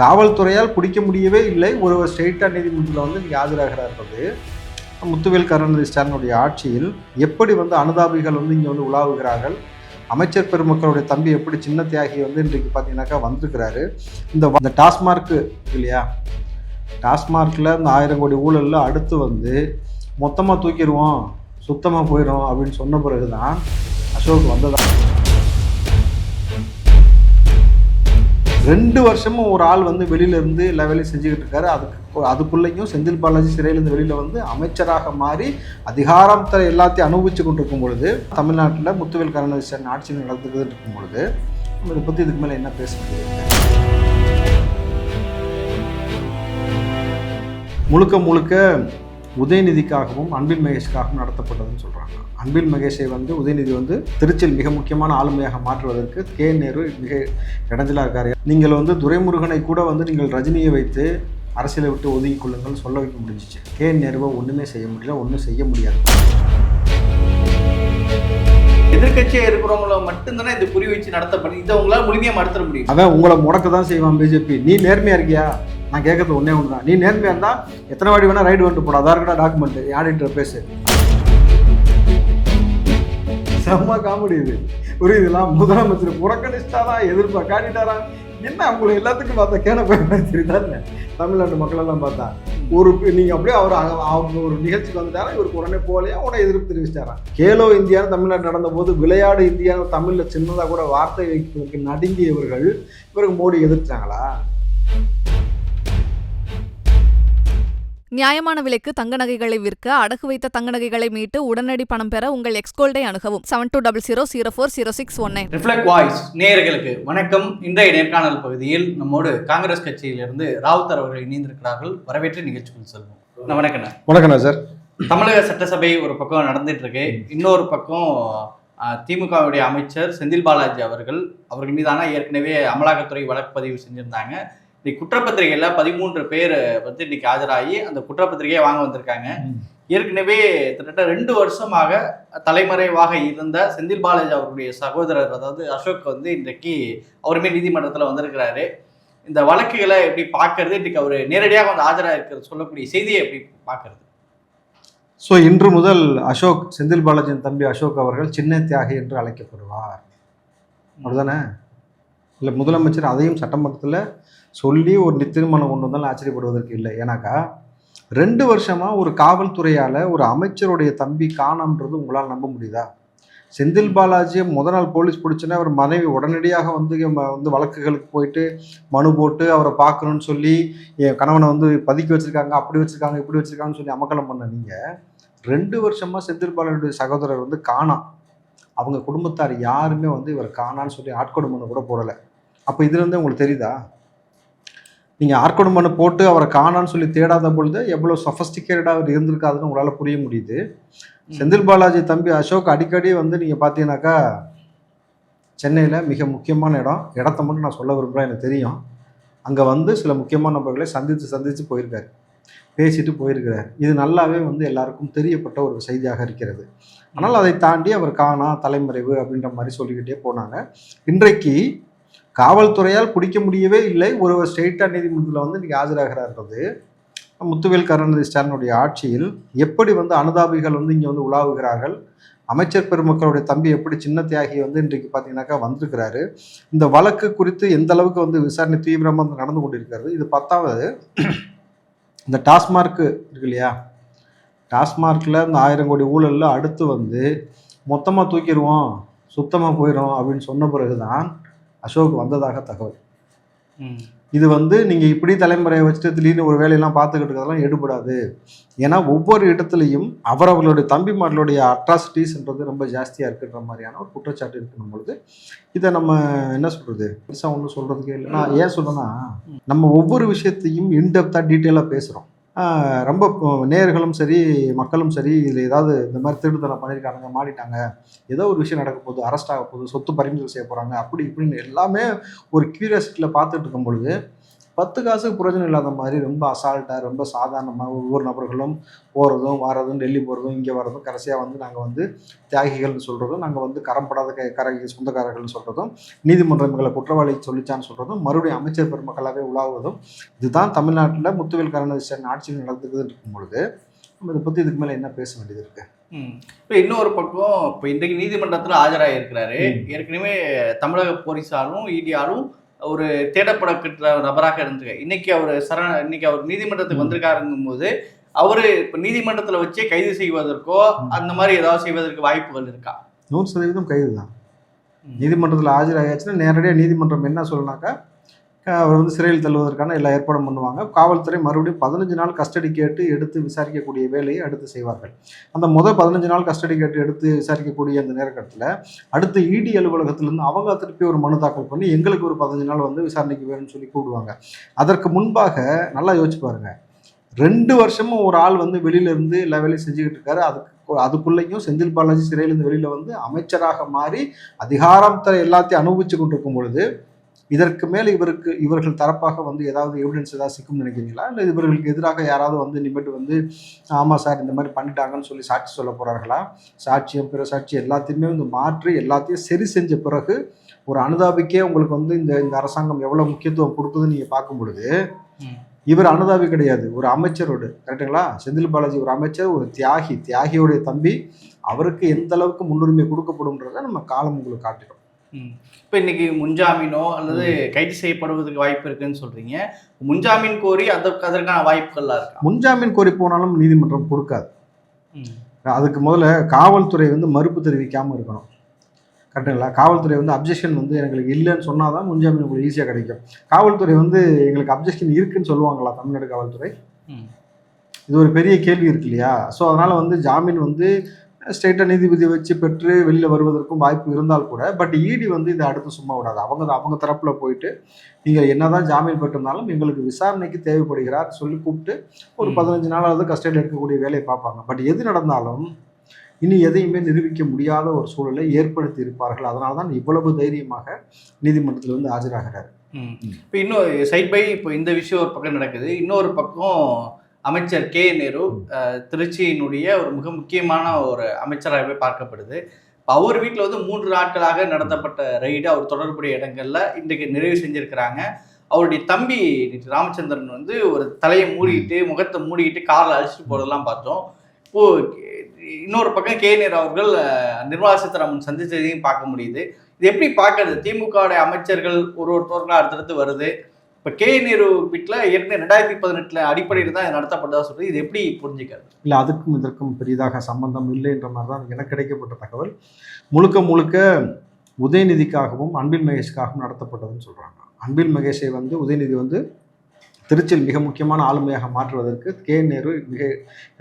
காவல்துறையால் பிடிக்க முடியவே இல்லை. ஒருவர் ஸ்ட்ரெயிட்டாக நீதிமன்றத்தில் வந்து இங்கே என்பது முத்துவேல் கருணாநிதி ஸ்டாலினுடைய ஆட்சியில் எப்படி வந்து அனுதாபிகள் வந்து இங்கே வந்து உலாவுகிறார்கள்? அமைச்சர் பெருமக்களுடைய தம்பி எப்படி சின்ன தியாகி வந்து இன்றைக்கு பார்த்தீங்கன்னாக்கா வந்திருக்கிறாரு. இந்த இந்த டாஸ்மார்க்கு இல்லையா? டாஸ்மார்க்கில் இந்த ஆயிரம் கோடி ஊழலில் அடுத்து வந்து மொத்தமாக தூக்கிடுவோம் சுத்தமாக போயிடும் அப்படின்னு சொன்ன பிறகு தான் அசோக் வந்ததான் ரெண்டு வருஷமும் ஒரு ஆள் வந்து வெளியில இருந்து எல்லா வேலையும் செஞ்சுக்கிட்டு இருக்காரு. அதுக்கு அதுக்குள்ளேயும் செந்தில் பாலாஜி சிறையிலேருந்து வெளியில் வந்து அமைச்சராக மாறி அதிகாரத்தை எல்லாத்தையும் அனுபவிச்சு கொண்டு இருக்கும் பொழுது தமிழ்நாட்டில் முத்துவேல் கருணாநிதி ஆட்சி நடந்துக்கிட்டு இருக்கும் பொழுது இதை பற்றி இதுக்கு மேலே என்ன பேச முழுக்க முழுக்க உதயநிதிக்காகவும் அன்பின் மகேஷ்காகவும் நடத்தப்பட்டதுன்னு சொல்கிறாங்க அன்பில் மகேஷை வந்து உதயநிதி வந்து திருச்சியில் மிக முக்கியமான ஆளுமையாக மாற்றுவதற்கு கே நேரு மிக இடைஞ்சலாக இருக்காரு. நீங்கள் வந்து துரைமுருகனை கூட வந்து நீங்கள் ரஜினியை வைத்து அரசியலை விட்டு ஒதுங்கிக் கொள்ளுங்கள் சொல்ல வைக்க முடிஞ்சிச்சு. கே நேருவை ஒன்றுமே செய்ய முடியல ஒன்றும் செய்ய முடியாது. எதிர்க்கட்சியா இருக்கிறவங்கள மட்டும்தானே இது குறி வச்சு நடத்தப்படுது இதை உங்களால முழுமையா மறுத்துட முடியும். அவன் உங்களை முடக்க தான் செய்வான் பிஜேபி நீ நேர்மையாக இருக்கியா? நான் கேட்கறது ஒன்றே ஒன்று தான் நீ நேர்மையாக இருந்தால் எத்தனை வாடி வேணால் ரைடு வந்துட்டு போட. அதான் இருக்கடா டாக்குமெண்ட் ஆடிட்டர் பேசு. செம்ம காமெடி இது. புரியுதுலாம் முதலமைச்சர் புறக்கணிச்சிட்டாரா? எதிர்ப்பா காட்டிட்டாரா? என்ன அவங்களை எல்லாத்துக்கும் பார்த்தா கேன போய் தெரியுதா தமிழ்நாட்டு மக்களெல்லாம் பார்த்தா ஒரு நீங்கள் அப்படியே அவர் அவங்க ஒரு நிகழ்ச்சிக்கு வந்துட்டாரா? இவருக்கு உடனே போகலையா? உடனே எதிர்ப்பு தெரிவிச்சிட்டாரா? கேலோ இந்தியான்னு தமிழ்நாடு நடந்த போது விளையாடு இந்தியான்னு தமிழில் சின்னதாக கூட வார்த்தை வைக்கிறதுக்கு நடுங்கியவர்கள் இவருக்கு மோடி எதிர்த்தாங்களா? நியாயமான விலைக்கு தங்க நகைகளை விற்க அடகு வைத்த தங்க நகைகளை மீட்டு உடனடி பணம் பெற உங்கள் எக்ஸ்கோல்டை அணுகவும் seven two double zero zero four zero six one nine Reflect Voice நேயர்களுக்கு வணக்கம். இன்றைய நேர்காணல் பகுதியில் நம்மோடு காங்கிரஸ் கட்சியிலிருந்து ராவுத்தர் அவர்கள் இணைந்திருக்கிறார்கள். வரவேற்று நிகழ்ச்சிக்குள் செல்வோம். வணக்கண்ணா வணக்கண்ணா சார். தமிழக சட்டசபை ஒரு பக்கம் நடந்துட்டு இருக்கு இன்னொரு பக்கம் திமுகவுடைய அமைச்சர் செந்தில் பாலாஜி அவர்கள் அவர்கள் மீதான ஏற்கனவே அமலாக்கத்துறை வழக்கு பதிவு செஞ்சிருந்தாங்க. இன்னைக்கு குற்றப்பத்திரிகையில பதிமூன்று பேர் வந்து இன்னைக்கு ஆஜராகி அந்த குற்றப்பத்திரிகையை வாங்க வந்திருக்காங்க. ஏற்கனவே கிட்டத்தட்ட ரெண்டு வருஷமாக தலைமறைவாக இருந்த செந்தில் பாலாஜி அவருடைய சகோதரர் அதாவது அசோக் வந்து இன்றைக்கு அவருமே நீதிமன்றத்தில் வந்திருக்கிறாரு. இந்த வழக்குகளை எப்படி பார்க்கறது இன்னைக்கு அவர் நேரடியாக வந்து ஆஜராக இருக்கிறது சொல்லக்கூடிய செய்தியை எப்படி பார்க்கறது? ஸோ இன்று முதல் அசோக் செந்தில் பாலாஜியின் தம்பி அசோக் அவர்கள் சின்ன தியாகி என்று அழைக்கப்படுவார். அப்படிதானே? இல்லை முதலமைச்சர் அதையும் சட்டமன்றத்தில் சொல்லி ஒரு நித்திருமணம் கொண்டு வந்தாலும் ஆச்சரியப்படுவதற்கு இல்லை. ஏன்னாக்கா ரெண்டு வருஷமா ஒரு காவல்துறையால் ஒரு அமைச்சருடைய தம்பி காணாமன்றது உங்களால் நம்ப முடியுதா? செந்தில் பாலாஜியை முத நாள் போலீஸ் பிடிச்சுன்னா அவர் மனைவி உடனடியாக வந்து வந்து வழக்குகளுக்கு போயிட்டு மனு போட்டு அவரை பார்க்கணும்னு சொல்லி என் கணவனை வந்து பதுக்கி வச்சிருக்காங்க அப்படி வச்சிருக்காங்க இப்படி வச்சிருக்காங்கன்னு சொல்லி அமக்கலம் பண்ண நீங்கள் ரெண்டு வருஷமா செந்தில் பாலாஜியுடைய சகோதரர் வந்து காணாம் அவங்க குடும்பத்தார் யாருமே வந்து இவர் காணான்னு சொல்லி ஆட்கொடுமனு கூட போடலை. அப்போ இதுலேருந்து உங்களுக்கு தெரியுதா? நீங்கள் ஆட்கொடுமனு போட்டு அவரை காணான்னு சொல்லி தேடாத பொழுது எவ்வளோ சொஃபஸ்டிகேட்டடாக அவர் இருந்திருக்காதுன்னு உங்களால் புரிய முடியுது. செந்தில் பாலாஜி தம்பி அசோக் அடிக்கடி வந்து நீங்கள் பார்த்தீங்கன்னாக்கா சென்னையில் மிக முக்கியமான இடம். இடத்த மட்டும் நான் சொல்ல விரும்புகிறேன் எனக்கு தெரியும். அங்கே வந்து சில முக்கியமான நபர்களை சந்தித்து சந்தித்து போயிருக்காரு. பேசிட்டு போயிருக்கிறார். இது நல்லாவே வந்து எல்லாருக்கும் தெரியப்பட்ட ஒரு செய்தியாக இருக்கிறது. ஆனால் அதை தாண்டி அவர் காணா தலைமறைவு அப்படின்ற மாதிரி சொல்லிக்கிட்டே போனாங்க. இன்றைக்கு காவல்துறையால் பிடிக்க முடியவே இல்லை. ஒருவர் ஸ்டேட்டா நீதிமன்றத்தில் வந்து இன்றைக்கி ஆஜராகிறார்ன்றது. முத்துவேல் கருணாநிதி ஸ்டாலினுடைய ஆட்சியில் எப்படி வந்து அனுதாபிகள் வந்து இங்கே வந்து உலாவுகிறார்கள்? அமைச்சர் பெருமக்களுடைய தம்பி எப்படி சின்ன தியாகி வந்து இன்றைக்கு பார்த்தீங்கன்னாக்கா வந்திருக்கிறாரு. இந்த வழக்கு குறித்து எந்த அளவுக்கு வந்து விசாரணை தீவிரமாக வந்து நடந்து கொண்டிருக்கிறது? இது பத்தாவது. இந்த டாஸ்மார்க்கு இருக்கு இல்லையா? டாஸ்மார்க்கில் இந்த ஆயிரம் கோடி ஊழலில் அடுத்து வந்து மொத்தமாக தூக்கிடுவோம் சுத்தமாக போயிடும் அப்படின்னு சொன்ன பிறகு தான் அசோக் வந்ததாக தகவல். இது வந்து நீங்கள் இப்படி தலைமுறையை வச்சுட்டு திடீர்னு ஒரு வேலையெல்லாம் பார்த்துக்கிட்டு இருக்கிறதெல்லாம் எடுபடாது. ஏன்னா ஒவ்வொரு இடத்துலையும் அவரவர்களுடைய தம்பிமார்களுடைய அட்ராசிட்டிஸ்ன்றது ரொம்ப ஜாஸ்தியாக இருக்குன்ற மாதிரியான ஒரு குற்றச்சாட்டு இருக்கணும் பொழுது இதை நம்ம என்ன சொல்கிறது பெருசாக ஒன்றும் சொல்கிறதுக்கே இல்லை. நான் ஏன் சொல்றேன்னா நம்ம ஒவ்வொரு விஷயத்தையும் இன்டெப்த்தாக டீட்டெயிலாக பேசுகிறோம் ரொம்ப நேர்களும் சரி மக்களும் சரி இதில் ஏதாவது இந்த மாதிரி திருடுத்தனம் பண்ணியிருக்காங்க மாடிட்டாங்க ஏதோ ஒரு விஷயம் நடக்க போகுது அரெஸ்ட் ஆக போகுது சொத்து பறிமுதல் செய்ய போகிறாங்க அப்படி இப்படின்னு எல்லாமே ஒரு கியூரியாசிட்டியில் பார்த்துட்டு இருக்கும் பொழுது பத்து காசுக்கு பிரயோஜனம் இல்லாத மாதிரி ரொம்ப அசால்ட்டாக ரொம்ப சாதாரணமாக ஒவ்வொரு நபர்களும் போகிறதும் வரதும் டெல்லி போகிறதும் இங்கே வர்றதும் கடைசியாக வந்து நாங்கள் வந்து தியாகிகள்னு சொல்கிறதும் நாங்கள் வந்து கரம்படாத க கரை சொந்தக்காரர்கள்னு சொல்கிறதும் நீதிமன்றம் எங்களை குற்றவாளி சொல்லிச்சான்னு சொல்கிறதும் மறுபடியும் அமைச்சர் பெருமக்களாகவே உலாவுவதும் இதுதான் தமிழ்நாட்டில் முத்துவேல் கருணாநிதி ஆட்சியில் நடந்துக்குதுன்னு இருக்கும் பொழுது நம்ம இதை பற்றி இதுக்கு மேலே என்ன பேச வேண்டியது இருக்குது ம். இப்ப இன்னொரு பக்கம் இப்ப இன்றைக்கு நீதிமன்றத்துல ஆஜராயிருக்கிறாரு ம். ஏற்கனவே தமிழக போலீசாரும் இடியாரும் ஒரு தேடப்படக்கிற நபராக இருந்திருக்கு இன்னைக்கு அவர் சரண இன்னைக்கு அவர் நீதிமன்றத்துக்கு. வந்திருக்காருங்கும் போது அவரு இப்ப நீதிமன்றத்துல வச்சே கைது செய்வதற்கோ. அந்த மாதிரி ஏதாவது செய்வதற்கு வாய்ப்புகள் இருக்கா நூறு சதவீதம் கைது தான். நீதிமன்றத்தில் ஆஜராகியாச்சுன்னா நேரடியாக நீதிமன்றம் என்ன சொல்லுனாக்கா அவர் வந்து சிறையில் தள்ளுவதற்கான எல்லா ஏற்பாடும் பண்ணுவாங்க. காவல்துறை மறுபடியும் பதினஞ்சு நாள் கஸ்டடி கேட்டு எடுத்து விசாரிக்கக்கூடிய வேலையை அடுத்து செய்வார்கள். அந்த முதல் பதினஞ்சு நாள் கஸ்டடி கேட்டு எடுத்து விசாரிக்கக்கூடிய அந்த நேரக்கட்டத்தில் அடுத்து இடி அலுவலகத்திலிருந்து அவங்க திருப்பி ஒரு மனு தாக்கல் பண்ணி எங்களுக்கு ஒரு பதினஞ்சு நாள் வந்து விசாரணைக்கு வேணும்னு சொல்லி கூடுவாங்க. அதற்கு முன்பாக நல்லா யோசிச்சு பாருங்க. ரெண்டு வருஷமும் ஒரு ஆள் வந்து வெளியிலேருந்து எல்லா வேலையும் செஞ்சுக்கிட்டு இருக்காரு. அதுக்கு அதுக்குள்ளேயும் செந்தில் பாலாஜி சிறையிலேருந்து வெளியில் வந்து அமைச்சராக மாறி அதிகாரத்தை எல்லாத்தையும் அனுபவிச்சு கொண்டிருக்கும் பொழுது இதற்கு மேல் இவருக்கு இவர்கள் தரப்பாக வந்து ஏதாவது எவிடன்ஸ் ஏதாவது சிக்கும்னு நினைக்கிறீங்களா இல்லை இவர்களுக்கு எதிராக யாராவது வந்து இனிமேட்டு வந்து ஆமாம் சார் இந்த மாதிரி பண்ணிட்டாங்கன்னு சொல்லி சாட்சி சொல்ல போகிறார்களா சாட்சியம் பிற சாட்சி எல்லாத்தையுமே வந்து மாற்றி எல்லாத்தையும் சரி செஞ்ச பிறகு ஒரு அனுதாபிக்கே உங்களுக்கு வந்து இந்த இந்த அரசாங்கம் எவ்வளோ முக்கியத்துவம் கொடுக்குதுன்னு நீங்கள் பார்க்கும் பொழுது. இவர் அனுதாபி கிடையாது ஒரு அமைச்சரோடு கரெக்டுங்களா செந்தில் பாலாஜி ஒரு அமைச்சர் ஒரு தியாகி தியாகியோடைய தம்பி அவருக்கு எந்த அளவுக்கு முன்னுரிமை கொடுக்கப்படும்ன்றதை நம்ம காலம் உங்களுக்கு காட்டிடும். இப்ப இன்னைக்கு முன்ஜாமீனோ அல்லது கைது செய்யப்படுவதற்கு வாய்ப்பு இருக்குன்னு சொல்றீங்க. முன்ஜாமீன் கோரி அதற்கு அதற்கான வாய்ப்புகள்லாம் இருக்கா? முன்ஜாமீன் கோரி போனாலும் நீதிமன்றம் கொடுக்காது. அதுக்கு முதல்ல காவல்துறை வந்து மறுப்பு தெரிவிக்காமல் இருக்கணும். கரெக்டுங்களா காவல்துறை வந்து அப்ஜெக்ஷன் வந்து எங்களுக்கு இல்லைன்னு சொன்னால் தான் முன்ஜாமீன் உங்களுக்கு ஈஸியாக கிடைக்கும். காவல்துறை வந்து எங்களுக்கு அப்ஜெக்ஷன் இருக்குன்னு சொல்லுவாங்களா தமிழ்நாடு காவல்துறை? ம். இது ஒரு பெரிய கேள்வி இருக்கு இல்லையா? ஸோ அதனால் வந்து ஜாமீன் வந்து ஸ்டேட்டாக நீதிபதி வச்சு பெற்று வெளியில் வருவதற்கும் வாய்ப்பு இருந்தால் கூட பட் இடி வந்து இதை அடுத்து சும்மா விடாது. அவங்க அவங்க தரப்பில் போயிட்டு நீங்கள் என்னதான் ஜாமீன் பெற்றிருந்தாலும் எங்களுக்கு விசாரணைக்கு தேவைப்படுகிறார் சொல்லி கூப்பிட்டு ஒரு. பதினஞ்சு நாளாவது கஸ்டடியில் இருக்கக்கூடிய வேலையை பார்ப்பாங்க. பட் எது நடந்தாலும் இனி எதையுமே நிரூபிக்க முடியாத ஒரு சூழலை ஏற்படுத்தி இருப்பார்கள். அதனால தான் இவ்வளவு தைரியமாக நீதிமன்றத்தில் வந்து ஆஜராகிறார். இப்போ இன்னும் சைட் பை இப்போ இந்த விஷயம் ஒரு பக்கம் நடக்குது. இன்னொரு பக்கம் அமைச்சர் கே. நேரு திருச்சியினுடைய ஒரு மிக முக்கியமான ஒரு அமைச்சராகவே பார்க்கப்படுது. அவர் வீட்டில் வந்து மூன்று நாட்களாக நடத்தப்பட்ட ரைடு அவர் தொடர்புடைய இடங்கள்ல இன்றைக்கு நிறைவு செஞ்சிருக்கிறாங்க. அவருடைய தம்பி ராமச்சந்திரன் வந்து ஒரு தலையை மூடிட்டு முகத்தை மூடிட்டு காரில் அழைச்சிட்டு போறதெல்லாம் பார்த்தோம். இப்போ இன்னொரு பக்கம் கே. நேரு அவர்கள் நிர்மலா சீதாராமன் சந்திச்சதையும் பார்க்க முடியுது. இது எப்படி பார்க்கறது? திமுகவுடைய அமைச்சர்கள் ஒரு ஒருத்தவர்களா அடுத்தடுத்து வருது. இப்போ கே நேரு வீட்டில் ஏற்கனவே ரெண்டாயிரத்தி பதினெட்டில் அடிப்படையில் தான் இது நடத்தப்பட்டதா சொல்றது. இது எப்படி புரிஞ்சுக்கிறது? இல்லை அதுக்கும் இதற்கும் பெரிதாக சம்பந்தம் இல்லைன்ற மாதிரி தான் எனக்கு கிடைக்கப்பட்ட தகவல். முழுக்க முழுக்க உதயநிதிக்காகவும் அன்பில் மகேஷ்காகவும் நடத்தப்பட்டதுன்னு சொல்கிறாங்க அன்பில் மகேஷை வந்து உதயநிதி வந்து திருச்சியில் மிக முக்கியமான ஆளுமையாக மாற்றுவதற்கு கே நேரு மிக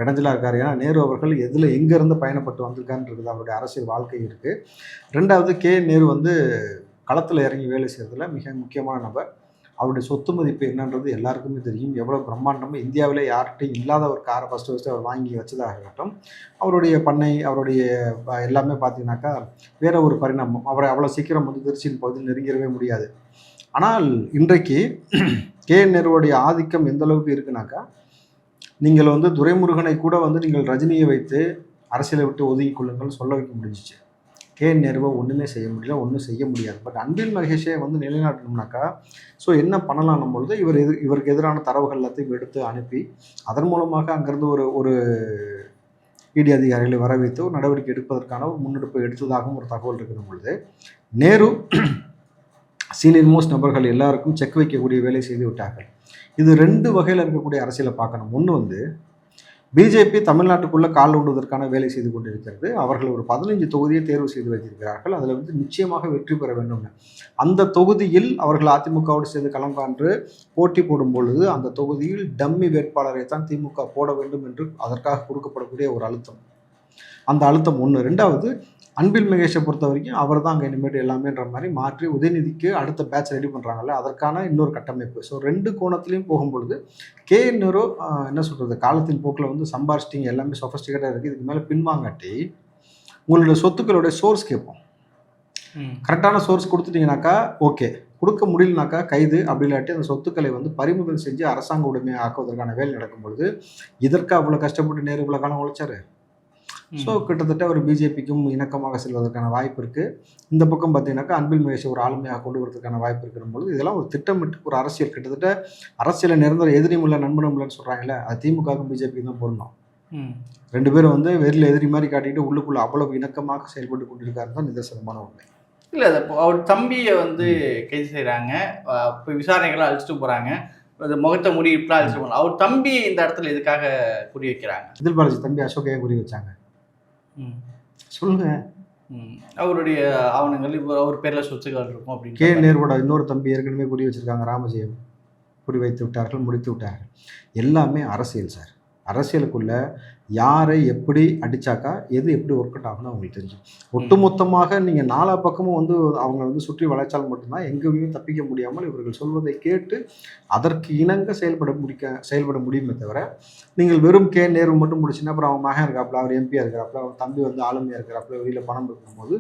இடைஞ்சலாக இருக்கார். ஏன்னா நேரு அவர்கள் எதில் எங்கேருந்து பயணப்பட்டு வந்திருக்காருன்றது அவருடைய அரசியல் வாழ்க்கை இருக்குது ரெண்டாவது கே நேரு வந்து களத்தில் இறங்கி வேலை செய்கிறதுல மிக முக்கியமான நபர். அவருடைய சொத்து மதிப்பு என்னன்றது எல்லாருக்குமே தெரியும். எவ்வளோ பிரம்மாண்டமாக இந்தியாவில் யார்கிட்டையும் இல்லாத ஒரு காரை ஃபஸ்ட்டு ஃபஸ்ட்டு அவர் வாங்கி வச்சதாக இருக்கட்டும் அவருடைய பண்ணை அவருடைய எல்லாமே பார்த்தீங்கன்னாக்கா வேற ஒரு பரிணாமம். அவரை அவ்வளோ சீக்கிரம் வந்து திருச்சியின் பகுதியில் நெருங்கிடவே முடியாது. ஆனால் இன்றைக்கு கே. நேருடைய ஆதிக்கம் எந்த அளவுக்கு இருக்குனாக்கா நீங்கள் வந்து துரைமுருகனை கூட வந்து நீங்கள் ரஜினியை வைத்து அரசியலை விட்டு ஒதுங்கி கொள்ளுங்கள் சொல்ல வைக்க முடிஞ்சிச்சு. கே நேருவை ஒன்றுமே செய்ய முடியல ஒன்றும் செய்ய முடியாது? பட் அன்பில் மகேஷை வந்து நிலைநாட்டணும்னாக்கா ஸோ என்ன பண்ணலாம் பொழுது இவர் எது இவருக்கு எதிரான தரவுகள் எல்லாத்தையும் எடுத்து அனுப்பி அதன் மூலமாக அங்கேருந்து ஒரு ஒரு இடி அதிகாரிகளை வர வைத்து ஒரு நடவடிக்கை எடுப்பதற்கான ஒரு முன்னெடுப்பு எடுத்ததாகவும் ஒரு தகவல் இருக்கிற பொழுது. நேரு சீனியர் மோஸ்ட் நபர்கள் எல்லாருக்கும் செக் வைக்கக்கூடிய வேலை செய்து விட்டார்கள். இது ரெண்டு வகையில் இருக்கக்கூடிய அரசியலை பார்க்கணும். ஒன்று வந்து பிஜேபி தமிழ்நாட்டுக்குள்ளே கால் ஊண்டுவதற்கான வேலை செய்து கொண்டிருக்கிறது. அவர்கள் ஒரு பதினைஞ்சு தொகுதியை தேர்வு செய்து வைத்திருக்கிறார்கள். அதில் வந்து நிச்சயமாக வெற்றி பெற வேண்டும்னு. அந்த தொகுதியில் அவர்கள் அதிமுகவோடு சேர்ந்து களம் போட்டி போடும் பொழுது அந்த தொகுதியில் டம்மி வேட்பாளரை தான் திமுக போட வேண்டும் என்று அதற்காக கொடுக்கப்படக்கூடிய ஒரு அழுத்தம். அந்த அழுத்தம் ஒன்று ரெண்டாவது அன்பில் மகேஷை பொறுத்த வரைக்கும் அவர் தான் அங்கே இனிமேட்டு எல்லாமேன்ற மாதிரி மாற்றி உதயநிதிக்கு அடுத்த பேட்ச் ரெடி பண்ணுறாங்கல்ல அதற்கான இன்னொரு கட்டமைப்பு. ஸோ ரெண்டு கோணத்துலையும் போகும்பொழுது கே நேரு ஆஹ், என்ன சொல்கிறது காலத்தின் போக்கில் வந்து சம்பாரிச்சிட்டிங்க எல்லாமே சொஃபஸ்டிகேட்டாக இருக்குது இதுக்கு மேலே பின்வாங்காட்டி உங்களுடைய சொத்துக்களுடைய சோர்ஸ் கேட்போம். கரெக்டான சோர்ஸ் கொடுத்துட்டீங்கன்னாக்கா ஓகே கொடுக்க முடியலனாக்கா கைது அப்படி இல்லாட்டி அந்த சொத்துக்களை வந்து பறிமுதல் செஞ்சு அரசாங்க உடைமை ஆக்குவதற்கான வேலை நடக்கும் பொழுது இதற்கு அவ்வளோ கஷ்டப்பட்டு நேரு இவ்வளோ காலம் உழைச்சாரு? ஸோ கிட்டத்தட்ட ஒரு பிஜேபிக்கும் இணக்கமாக செல்வதற்கான வாய்ப்பு இருக்குது இந்த பக்கம் பார்த்தீங்கன்னாக்கா அன்பில் மகேஷ் ஒரு ஆளுமையாக கொண்டு வரதுக்கான வாய்ப்பு இருக்கிற பொழுது இதெல்லாம் ஒரு திட்டமிட்டு ஒரு அரசியல். கிட்டத்தட்ட அரசியலை நிரந்தர எதிரியும் இல்லை நண்பனும் இல்லைன்னு சொல்கிறாங்கல்ல அது திமுகவுக்கும் பிஜேபிக்கும் தான் பொருந்தும். ரெண்டு பேரும் வந்து வெளியில் எதிரி மாதிரி காட்டிட்டு உள்ளுக்குள்ள அவ்வளவு இணக்கமாக செயல்பட்டு கொண்டிருக்காரு தான் நிதர்சனமான உண்மை. இல்ல இப்போ அவர் தம்பியை வந்து கைது செய்றாங்க. அஹ் இப்போ விசாரணைகளை அழிச்சிட்டு போறாங்க. அது முகத்தை மூடி இப்படிலாம் அழிச்சிட்டு போறாங்க. அவர் தம்பியை இந்த இடத்துல எதுக்காக குறி வைக்கிறாங்க? பாலாஜி தம்பி அசோகையை குறி வச்சாங்க. சொல்லுங்க. அவருடைய ஆவணங்கள் இப்போ அவர் பேர்ல சொத்துக்கள் இருக்கும் கே. அப்படின்னு நேருவோட இன்னொரு தம்பி ஏற்கனவே குறி வச்சிருக்காங்க ராமஜெயம். குறி வைத்து விட்டார்கள் முடித்து விட்டார்கள். எல்லாமே அரசியல் சார். அரசியலுக்குள்ள யாரை எப்படி அடிச்சாக்கா எது எப்படி ஒர்க் அவுட் ஆகும்னு அவங்களுக்கு தெரியும் ஒட்டுமொத்தமாக நீங்கள் நாலா பக்கமும் வந்து அவங்க வந்து சுற்றி வளைச்சால் மட்டும்தான் எங்கேயுமே தப்பிக்க முடியாமல் இவர்கள் சொல்வதை கேட்டு அதற்கு இணங்க செயல்பட முடிக்க செயல்பட முடியுமே தவிர நீங்கள் வெறும் கே நேரு மட்டும் முடிச்சுன்னா அப்புறம் அவன் மகன் இருக்காப்புல அவர் எம்பியாக இருக்கிறாப்புல அவர் தம்பி வந்து ஆளுமையாக இருக்கிறாப்புல வெளியில் பணம் இருக்கும்போது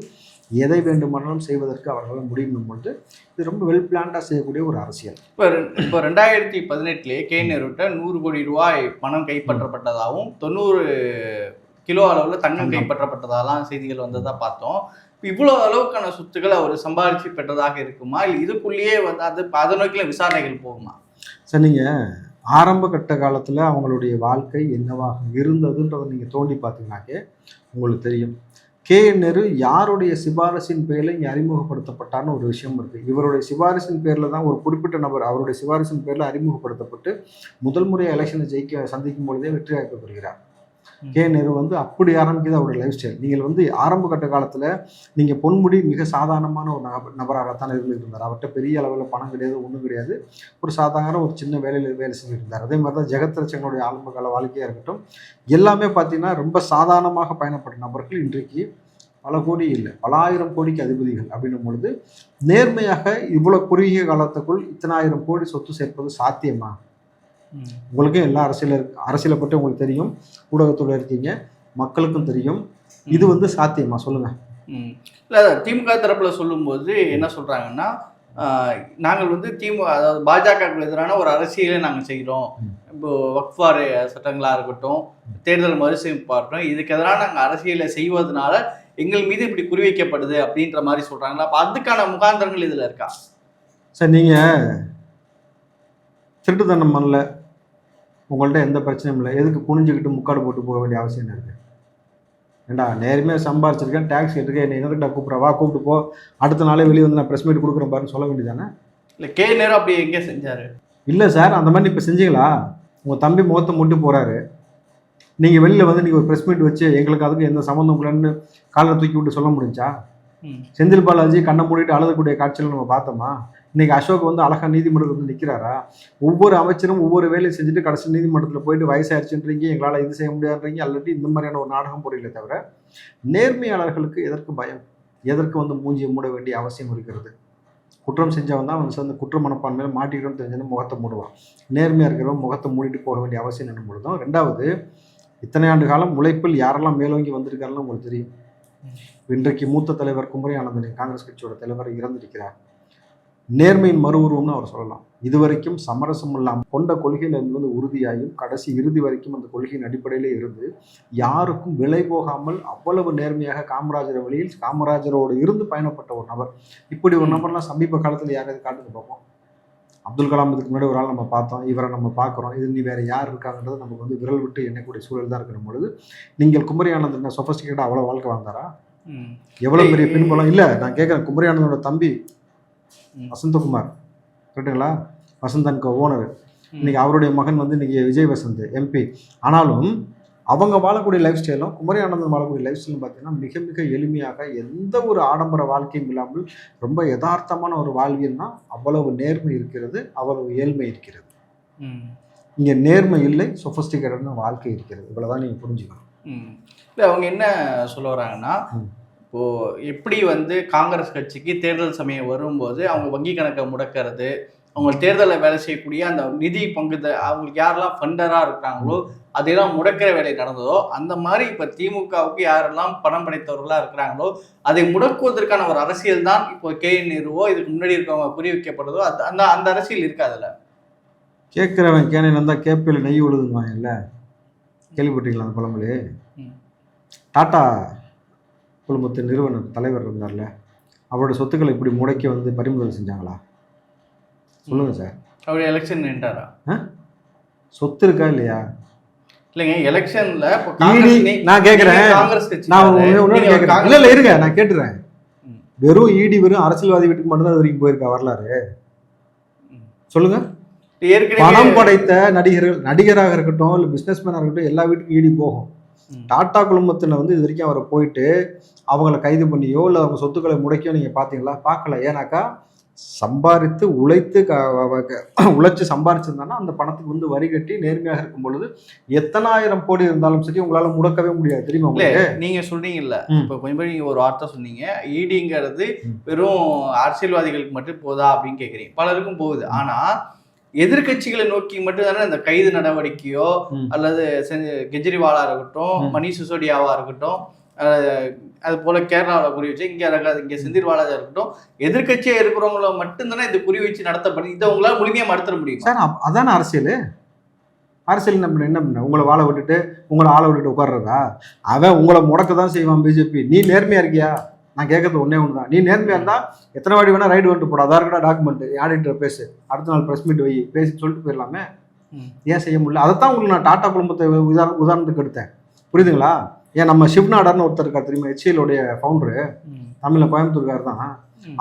எதை வேண்டுமானாலும் செய்வதற்கு அவர்களால் முடியும் பொழுது இது ரொம்ப வெல் பிளான்டாக செய்யக்கூடிய ஒரு அரசியல். இப்போ இப்போ ரெண்டாயிரத்தி பதினெட்டுலேயே கே நேருட்ட நூறு கோடி ரூபாய் பணம் கைப்பற்றப்பட்டதாகவும் தொண்ணூறு கிலோ அளவில் தங்கம். கைப்பற்றப்பட்டதாலாம் செய்திகள் வந்ததா பார்த்தோம். இவ்வளோ அளவுக்கான சொத்துக்களை அவர் சம்பாதிச்சு பெற்றதாக இருக்குமா? இல்லை இதுக்குள்ளேயே வந்து அது அதை நோக்கில விசாரணைகள் போகுமா? சார் நீங்கள் ஆரம்ப கட்ட காலத்தில் அவங்களுடைய வாழ்க்கை என்னவாக இருந்ததுன்றதை நீங்கள் தோண்டி பார்த்தீங்கன்னாக்கே உங்களுக்கு தெரியும். கே. நேரு யாருடைய சிபாரிசின் பேரில் இங்கே அறிமுகப்படுத்தப்பட்டார்னு ஒரு விஷயம் இருக்குது இவருடைய சிபாரிசின் பேரில் தான் ஒரு குறிப்பிட்ட நபர் அவருடைய சிபாரிசின் பேரில் அறிமுகப்படுத்தப்பட்டு முதல் முறை எலெக்ஷனை ஜெயிக்க சந்திக்கும் பொழுதே வெற்றி வாய்க்கப்படுகிறார் கே நேரு வந்து அப்படி ஆரம்பிக்குது அவருடைய லைஃப் ஸ்டைல் நீங்கள் வந்து ஆரம்ப கட்ட காலத்தில் நீங்கள் பொன்முடி மிக சாதாரணமான ஒரு நப- நபராகத்தான் இருந்துகிட்டு இருந்தார் அவர்கிட்ட பெரிய அளவில் பணம் கிடையாது ஒன்றும் கிடையாது. ஒரு சாதாரண ஒரு சின்ன வேலையில் வேலை செஞ்சுட்டு இருந்தார் அதே மாதிரி தான் ஜெகத்ரட்சங்களுடைய ஆரம்ப கால வாழ்க்கையாக இருக்கட்டும் எல்லாமே பார்த்தீங்கன்னா ரொம்ப சாதாரணமாக பயணப்பட்ட நபர்கள் இன்றைக்கு பல கோடி இல்லை பல ஆயிரம் கோடிக்கு அதிபதிகள் அப்படின்னும் பொழுது நேர்மையாக இவ்வளோ குறுகிய காலத்துக்குள் இத்தனாயிரம் கோடி சொத்து சேர்ப்பது சாத்தியமா? உங்களுக்கும் எல்லா அரசியல் அரசியலை பற்றி உங்களுக்கு தெரியும். ஊடகத்தில் இருக்கீங்க. மக்களுக்கும் தெரியும். இது வந்து சாத்தியமா? சொல்லுங்க. ம். இல்ல திமுக தரப்புல சொல்லும்போது என்ன சொல்றாங்கன்னா ஆஹ், நாங்கள் வந்து திமுக அதாவது பாஜகவுக்கு எதிரான ஒரு அரசியலை நாங்கள் செய்கிறோம். இப்போ வக்ஃபார் சட்டங்களா இருக்கட்டும் தேர்தல் மறுசீரமைப்பா இருக்கட்டும் இதுக்கு எதிராக நாங்கள் அரசியலை செய்வதனால எங்கள் மீது இப்படி குறிவைக்கப்படுது அப்படின்ற மாதிரி சொல்றாங்களா? அப்ப அதுக்கான முகாந்திரங்கள் இதுல இருக்கா? சார் நீங்கள் திருட்டுத்தனம் பண்ணல உங்கள்ட்ட எந்த பிரச்சனையும் இல்லை. எதுக்கு குனிஞ்சுக்கிட்டு முக்காடு போட்டு போக வேண்டிய அவசியம் என்ன இருக்கு? ஏண்டா நேர்மையாக சம்பாரிச்சிருக்கேன் டேக்ஸ் எடுத்துருக்கேன் என்னை எங்கிட்ட கூப்பிட்ற வா கூப்பிட்டு போ. அடுத்த நாளே வெளியே வந்து நான் ப்ரெஸ் மீட் கொடுக்குறேன் பாருன்னு சொல்ல வேண்டியதானே இல்ல கே நேரம் அப்படி எங்கே செஞ்சாரு? இல்லை சார் அந்த மாதிரி இப்போ செஞ்சீங்களா? உங்கள் தம்பி முகத்தை முட்டு போகிறாரு நீங்கள் வெளியில் வந்து நீங்கள் ஒரு ப்ரெஸ் மீட் வச்சு எங்களுக்கு அதுக்கு எந்த சம்மந்தம் இல்லைன்னு காலை தூக்கி விட்டு சொல்ல முடிஞ்சா. செந்தில் பாலாஜி கண்ணை மூடிட்டு அழுதக்கூடிய காட்சிகள் நம்ம பார்த்தோமா? இன்னைக்கு அசோக் வந்து அழகா நீதிமன்றத்தில் வந்து நிற்கிறாரா ஒவ்வொரு அமைச்சரும் ஒவ்வொரு வேலையை செஞ்சுட்டு கடைசி நீதிமன்றத்தில் போயிட்டு வயசாயிருச்சுன்றீங்க எங்களால் இது செய்ய முடியாதுன்றீங்க அல்லட்டி இந்த மாதிரியான ஒரு நாடகம் போடல தவிர நேர்மையாளர்களுக்கு எதற்கு பயம்? எதற்கு வந்து மூஞ்சியை மூட வேண்டிய அவசியம் இருக்கிறது? குற்றம் செஞ்சவன் தான் வந்து அந்த குற்ற மனப்பான்மையில் மாட்டிக்கிட்டோம்னு தெரிஞ்சு முகத்தை மூடுவான். நேர்மையாக இருக்கிறவன் முகத்தை மூடிட்டு போக வேண்டிய அவசியம் என்ன பொழுதும் ரெண்டாவது இத்தனை ஆண்டு காலம் உழைப்பில் யாரெல்லாம் மேலோங்கி வந்திருக்காருன்னு உங்களுக்கு தெரியும். இன்றைக்கு மூத்த தலைவர் குமரி ஆனந்தன் காங்கிரஸ் கட்சியோட தலைவர் இறந்திருக்கிறார். நேர்மையின் மறு உருவம்னு அவர் சொல்லலாம். இதுவரைக்கும் சமரசம் இல்லாமல் கொண்ட கொள்கையில் இருந்து வந்து உறுதியாயும் கடைசி இறுதி வரைக்கும் அந்த கொள்கையின் அடிப்படையிலே இருந்து யாருக்கும் விலை போகாமல் அவ்வளவு நேர்மையாக காமராஜர் வழியில் காமராஜரோடு இருந்து பயணப்பட்ட ஒரு நபர். இப்படி ஒரு நபர்லாம் சமீப காலத்தில் யாராவது காட்டுக்கு பார்ப்போம் அப்துல் கலாம் இதுக்கு முன்னாடி ஒரு ஆள் நம்ம பார்த்தோம். இவரை நம்ம பார்க்குறோம். இது நீ வேற யார் இருக்காங்கன்றது நமக்கு வந்து விரல் விட்டு எண்ணக்கூடிய சூழல் தான் இருக்கிற பொழுது நீங்கள் குமரி ஆனந்தன் சொஃபஸ்டிகேட்டாக அவ்வளோ வாழ்க்கை வாழ்ந்தாரா? ம். எவ்வளவு பெரிய பின்புலம்? இல்ல நான் கேட்குறேன் குமரி ஆனந்தனோட தம்பி. வசந்தகுமார். கரெக்டுங்களா? வசந்தன் ஓனர். ம். இன்னைக்கு அவருடைய மகன் வந்து இன்னைக்கு விஜய் வசந்த் எம்பி. ஆனாலும் அவங்க வாழக்கூடிய லைஃப் ஸ்டைலும் குமரி ஆனந்தன் வாழக்கூடிய லைஃப் ஸ்டைலும் பார்த்தீங்கன்னா மிக மிக எளிமையாக எந்த ஒரு ஆடம்பர வாழ்க்கையும் இல்லாமல் ரொம்ப யதார்த்தமான ஒரு வாழ்வியல்னா அவ்வளவு நேர்மை இருக்கிறது அவ்வளவு ஏழ்மை இருக்கிறது. இங்கே நேர்மை இல்லை சொஃபஸ்டிகேட்டட்னு வாழ்க்கை இருக்கிறது. இவ்வளவுதான் நீங்க புரிஞ்சுக்கணும். இல்ல அவங்க என்ன சொல்ல வராங்கன்னா ம். இப்போ எப்படி வந்து காங்கிரஸ் கட்சிக்கு தேர்தல் சமயம் வரும்போது அவங்க வங்கி கணக்கை முடக்கிறது அவங்க தேர்தலில் வேலை செய்யக்கூடிய அந்த நிதி பங்கு அவங்களுக்கு யாரெல்லாம் ஃபண்டராக இருக்கிறாங்களோ அதையெல்லாம் முடக்கிற வேலை நடந்ததோ அந்த மாதிரி இப்போ திமுகவுக்கு யாரெல்லாம் பணம் படைத்தவர்களாக இருக்கிறாங்களோ அதை முடக்குவதற்கான ஒரு அரசியல் தான் இப்போ கே நேருவோ இதுக்கு முன்னாடி இருக்கவங்க புரிய வைக்கப்படுதோ அது அந்த அந்த அரசியல் இருக்கு அதுல கேட்குறவன் கேனை வந்தால் கேப்பில் நெய் விழுதுவாங்கல்ல கேள்விப்பட்டீங்களா அந்த பழமொழி. டாட்டா குழுமத்தின் நிறுவனர் தலைவர் இருந்தார்ல அவரோட சொத்துக்களை இப்படி முடக்கி வந்து பறிமுதல் செஞ்சாங்களா? சொல்லுங்க சார். அவருடைய எலெக்ஷன் நின்றாரா? சொத்து இருக்கா இல்லையா? இல்லைங்க எலெக்ஷன்ல நான் கேட்குறேன் நான் கேட்குறேன் இல்லை இல்லை இருங்க நான் கேட்டுறேன். வெறும் ஈடி வெறும் அரசியல்வாதி வீட்டுக்கு மட்டும்தான் வரைக்கும் போயிருக்கா வரலாறு. சொல்லுங்க. பணம் படைத்த நடிகர்கள் நடிகராக இருக்கட்டும் இல்லை பிஸ்னஸ்மேனாக இருக்கட்டும் எல்லா வீட்டுக்கும் ஈடி போகும். டாடா குழுமத்தில் வந்து இது வரைக்கும் அவரை போயிட்டு அவங்கள கைது பண்ணியோ இல்லை அவங்க சொத்துக்களை முடைக்கோ நீங்கள் பார்த்தீங்களா பார்க்கல ஏன்னாக்கா சம்பாதித்து உழைத்து உழைச்சு சம்பாரிச்சிருந்தானா அந்த பணத்துக்கு வந்து வரி கட்டி நேர்மையாக இருக்கும் பொழுது எத்தனாயிரம் கோடி இருந்தாலும் சரி உங்களால முடக்கவே முடியாது. தெரியுமா நீங்க சொல்றீங்கல்ல. இப்ப கொஞ்சம் பேர் நீங்க ஒரு வார்த்தை சொன்னீங்க. ஈடிங்கிறது ம். வெறும் அரசியல்வாதிகளுக்கு மட்டும் போதா அப்படின்னு கேக்குறீங்க. பலருக்கும் போகுது. ஆனா எதிர்க்கட்சிகளை நோக்கி மட்டும் தானே இந்த கைது நடவடிக்கையோ. அல்லது கெஜ்ரிவாலா இருக்கட்டும். மணீஷ் சிசோடியாவா இருக்கட்டும் அது போல கேரளாவில் குறி வச்சு இங்க இருக்காது இங்க செந்தில் பாலாஜா இருக்கட்டும் எதிர்க்கட்சியா இருக்கிறவங்கள மட்டும் தானே இது குறி வச்சு நடத்தப்படுது இதை உங்களால முழுமையா மறுத்த முடியுமா? சார் அதானே அரசியல்? அரசியல் நம்ம என்ன பண்ண உங்களை வாழ விட்டுட்டு உங்களை ஆளை விட்டுட்டு உட்கார்றதா? அவன் உங்களை முடக்க தான் செய்வான் பிஜேபி. நீ நேர்மையா இருக்கியா? நான் கேட்கறது ஒண்ணே ஒன்று தான் நீ நேர்மையா இருந்தா எத்தனை வாட்டி வேணா ரைடு வந்துட்டு போட. அதான் இருக்கா டாக்குமெண்ட் ஆடிட்டர் பேசு. அடுத்த நாள் ப்ரெஸ் மீட் வை. பேசி சொல்லிட்டு போயிடலாமே. ஏன் செய்ய முடியல? அதைத்தான் உங்களுக்கு நான் டாடா குடும்பத்தை உதாரண உதாரணத்துக்கு எடுத்தேன். புரியுதுங்களா? ஏன் நம்ம சிவ்நாடார்னு ஒருத்தர் இருக்கார் தெரியுமா? உடைய ஃபவுண்டரு. தமிழ்ல கோயம்புத்தூர்கார் தான்.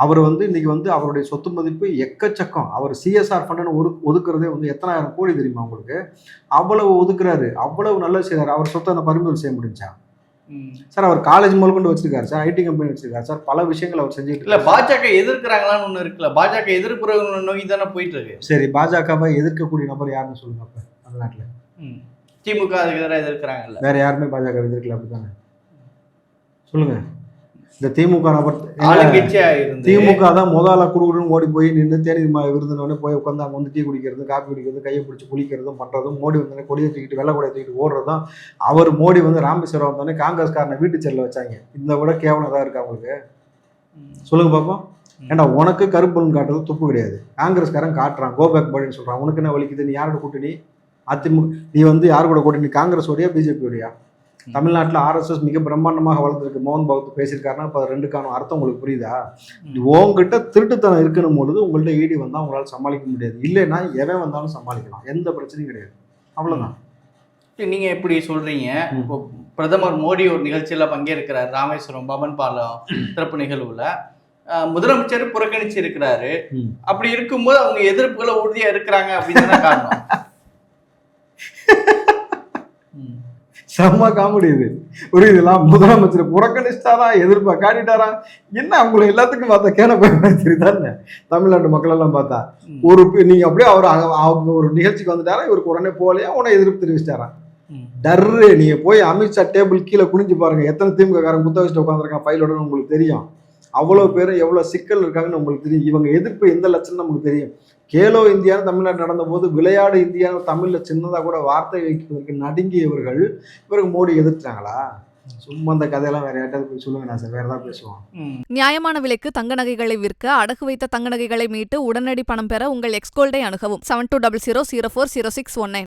அவர் வந்து இன்னைக்கு வந்து அவருடைய சொத்து மதிப்பு எக்கச்சக்கம். அவர் சிஎஸ்ஆர் ஃபண்டுன்னு ஒரு ஒதுக்குறதே வந்து எத்தனாயிரம் கோடி தெரியுமா உங்களுக்கு? அவ்வளவு ஒதுக்குறாரு. அவ்வளவு நல்லது செய்றாரு. அவர் சொத்தை அந்த பறிமுதல் செய்ய முடிஞ்சா. சார் அவர் காலேஜ் முதல் கொண்டு வச்சிருக்காரு சார் ஐடி கம்பெனி வச்சிருக்காரு சார். பல விஷயங்கள் அவர் செஞ்சுட்டு இல்ல. பாஜக எதிர்க்கிறாங்களான்னு ஒண்ணு இருக்குல்ல. பாஜக எதிர்ப்புறவங்களை நோக்கி தானே போயிட்டு இருக்கு சரி பாஜகவை எதிர்க்கக்கூடிய நபர் யாருன்னு சொல்லுங்க அப்ப தமிழ்நாட்டுல. ம். திமுக அதுக்கு எதிராக எதிர்க்கிறாங்கல்ல. வேற யாருமே பாஜக எதிர்க்கல அப்படித்தானே? சொல்லுங்க. இந்த திமுக நபர் திமுக தான் முதல்ல குடுக்குன்னு ஓடி போய் நின்று தேனி விருதுனோடனே போய் உட்காந்து அங்கே வந்து டீ குடிக்கிறது காப்பி குடிக்கிறது கையை பிடிச்சி குளிக்கிறதும் பண்ணுறதும் மோடி வந்தோடனே கொடியை தூக்கிட்டு வெள்ளை கொடையை தூக்கிட்டு ஓடுறதும் அவர் மோடி வந்து ராமேஸ்வரம் வந்தோடனே காங்கிரஸ்காரனை வீட்டு செல்ல வச்சாங்க. இந்த விட கேவலம் தான் இருக்கு அவங்களுக்கு. சொல்லுங்க பார்ப்போம் ஏன்டா உனக்கு கருப்புன்னு காட்டுறது துப்பு கிடையாது. காங்கிரஸ்காரன் காட்டுறான் கோபேக் மோடின்னு சொல்றான். உனக்கு என்ன வலிக்குது? நீ யாரோட கூட்டணி? அதிமுக நீ வந்து யார் கூட கூட்டணி? காங்கிரஸோடயா பிஜேபியோடயா தமிழ்நாட்டில் ஆர்எஸ்எஸ் மிக பிரம்மாண்டமாக வளர்ந்துருக்கு. மோகன் பகவத் பேசியிருக்காருன்னா இப்போ ரெண்டுக்கான அர்த்தம் உங்களுக்கு புரியுதா? உங்ககிட்ட திருட்டுத்தனம் இருக்கணும் பொழுது உங்கள்ட்ட ஈடி வந்தால் உங்களால் சமாளிக்க முடியாது. இல்லைன்னா எவன் வந்தாலும் சமாளிக்கலாம். எந்த பிரச்சனையும் கிடையாது. அவ்வளோதான் நீங்க எப்படி சொல்றீங்க. இப்போ பிரதமர் மோடி ஒரு நிகழ்ச்சியில பங்கேற்கிறார். ராமேஸ்வரம் பவன் பாலம் திறப்பு நிகழ்வுல. முதலமைச்சர் புறக்கணிச்சு இருக்கிறாரு. அப்படி இருக்கும்போது அவங்க எதிர்ப்புகளை உறுதியா இருக்கிறாங்க அப்படின்னு காரணம். செம்ம காமெடி இது. புரியுதுங்களா? முதலமைச்சர் புறக்கணிச்சிட்டாரா? எதிர்ப்பா காட்டிட்டாரா? என்ன அவங்களை எல்லாத்துக்கும் பார்த்தா கேன போய் தெரியுதானே தமிழ்நாட்டு மக்கள் எல்லாம் பார்த்தா. ஒரு நீங்க அப்படியே அவர் அவங்க ஒரு நிகழ்ச்சிக்கு வந்துட்டாரா? இவருக்கு உடனே போகலையா? உடனே எதிர்ப்பு தெரிவிச்சிட்டாரா. டர்ரு நீங்க போய் அமித்ஷா டேபிள் கீழே குனிஞ்சு பாருங்க. எத்தனை திமுக காரன் குத்த வச்சுட்டு உட்காந்துருக்கான் ஃபைலோட உங்களுக்கு தெரியும். அவ்வளவு பேரும் எவ்வளவு சிக்கல் இருக்காங்கன்னு உங்களுக்கு தெரியும். இவங்க எதிர்ப்பு எந்த லட்சம்னு நமக்கு தெரியும். கேலோ இந்தியான்னு தமிழ்நாடு நடந்த போது விளையாடு இந்தியான்னு தமிழ்ல சின்னதா கூட வார்த்தை வைக்கிறதுக்கு நடுங்கியவர்கள் இவருக்கு மோடி எதிர்த்தாங்களா சும்மா அந்த கதையெல்லாம் வேற யார்ட்டாவது போய் சொல்லுங்க நான் சார். வேற ஏதாவது பேசுவோம். நியாயமான விலைக்கு தங்க நகைகளை விற்க அடகு வைத்த தங்க நகைகளை மீட்டு உடனடி பணம் பெற உங்கள் எக்ஸ்கோல்டை அணுகவும். Seven two double zero zero four zero six one